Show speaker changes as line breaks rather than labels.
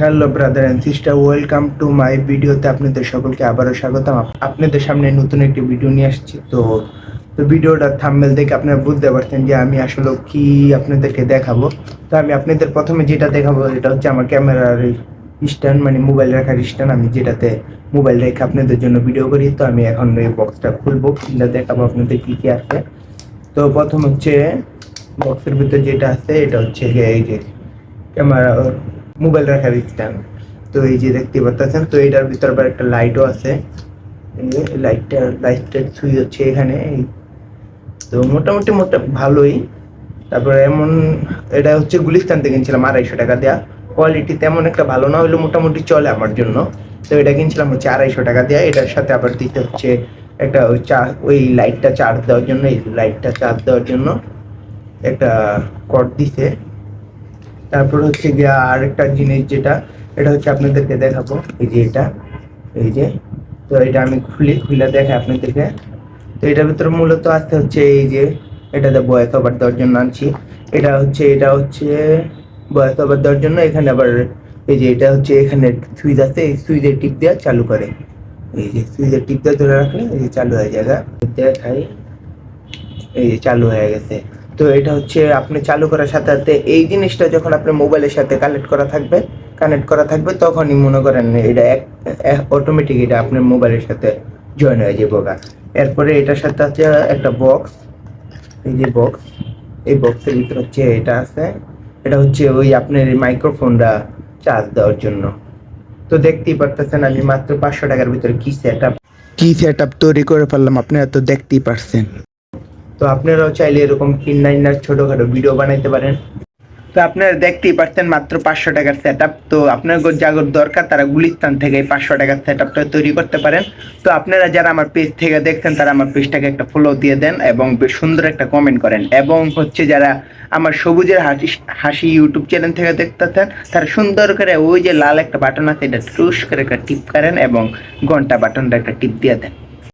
Hello brother and sister, welcome to my ভিডিওতে আপনাদের সকলকে আবারও স্বাগতম। আপনাদের সামনে নতুন একটি ভিডিও নিয়ে আসছি। তো তো ভিডিওটার থাম্বেল দেখে আপনারা বুঝতে পারছেন যে আমি আসলে কি আপনাদেরকে দেখাবো। তো আমি আপনাদের প্রথমে যেটা দেখাবো এটা হচ্ছে আমার ক্যামেরার স্ট্যান্ড মানে মোবাইল রাখার স্ট্যান্ড। আমি যেটাতে মোবাইল রেখে আপনাদের জন্য ভিডিও করি। তো আমি এখন এই বক্সটা খুলবো, খুলে দেখাবো আপনাদের কী কী আছে। তো প্রথম হচ্ছে বক্সের ভিতর যেটা আছে, এটা হচ্ছে এই যে ক্যামেরা মোবাইল রাখার স্ট্যান্ড তো এই যে দেখতে পাচ্ছেন, তো এটার ভিতর একটা লাইটও আছে। লাইটটা লাইটটার সুইচ হচ্ছে এখানে তো মোটামুটি মোটা ভালোই। তারপরে এমন, এটা হচ্ছে গুলিস্তান থেকে কিনছিলাম, আড়াইশো টাকা দেওয়া কোয়ালিটি তেমন একটা ভালো না হলেও মোটামুটি চলে আমার জন্য। তো এটা কিনছিলাম হচ্ছে আড়াইশো টাকা দেওয়া এটার সাথে আবার দিতে হচ্ছে একটা ওই চা, ওই লাইটটা চার্জ দেওয়ার জন্য, এই লাইটটা চার্জ দেওয়ার জন্য একটা কট দিছে। তারপর হচ্ছে গিয়ে আরেকটা জিনিস যেটা, এটা হচ্ছে আপনাদেরকে দেখাবো। এই যে এটা, এই যে, তো এটা আমি খুলি, খুলে দেখে আপনাদেরকে। তো এটার ভিতরে মূলত আসতে হচ্ছে এই যে, এটাতে বয়স ওভার দেওয়ার জন্য আনছি। এটা হচ্ছে এটা হচ্ছে বয়স ওভার দেওয়ার জন্য, এখানে আবার এই যে এটা হচ্ছে এখানে সুইচ আছে, এই সুইচের টিপ দেওয়া চালু করে। এই যে সুইচের টিপ দেওয়া ধরে রাখলে, এই যে চালু হয়ে যায়। দেখাই, এই যে চালু হয়ে গেছে। তো এটা হচ্ছে আপনি চালু করার সাথে সাথে এই জিনিসটা যখন আপনার মোবাইলের সাথে কানেক্ট করা থাকবে কানেক্ট করা থাকবে, তখনই মনে করেন এটা এক অটোমেটিক এটা আপনার মোবাইলের সাথে জয়েন হয়ে যাবে গা। এরপরে এটার সাথে আছে একটা বক্স এই যে বক্স এই বক্সের ভিতরে হচ্ছে এটা আছে। এটা হচ্ছে ওই আপনার মাইক্রোফোনটা চার্জ দেওয়ার জন্য। তো দেখতেই পারতেছেন আমি মাত্র পাঁচশো টাকার ভিতরে কি সেট আপ কি সেট আপ তৈরি করে ফেললাম আপনারা তো দেখতেই পারছেন। তো আপনারাও চাইলে এরকম কিন্নাইনার ছোটোখাটো ভিডিও বানাইতে পারেন। তো আপনারা দেখতেই পারছেন মাত্র পাঁচশো টাকার সেট তো আপনার যাগর দরকার, তারা গুলিস্তান থেকে এই পাঁচশো টাকার সেট তৈরি করতে পারেন। তো আপনারা যারা আমার পেজ থেকে দেখছেন, তারা আমার পেজটাকে একটা ফলো দিয়ে দেন এবং বেশ সুন্দর একটা কমেন্ট করেন। এবং হচ্ছে যারা আমার সবুজের হাসি হাসি ইউটিউব চ্যানেল থেকে দেখতেছেন, তারা সুন্দর করে ওই যে লাল একটা বাটন আছে, এটা টুস করে একটা টিপ করেন এবং ঘণ্টা বাটনটা একটা টিপ দিয়ে দেন।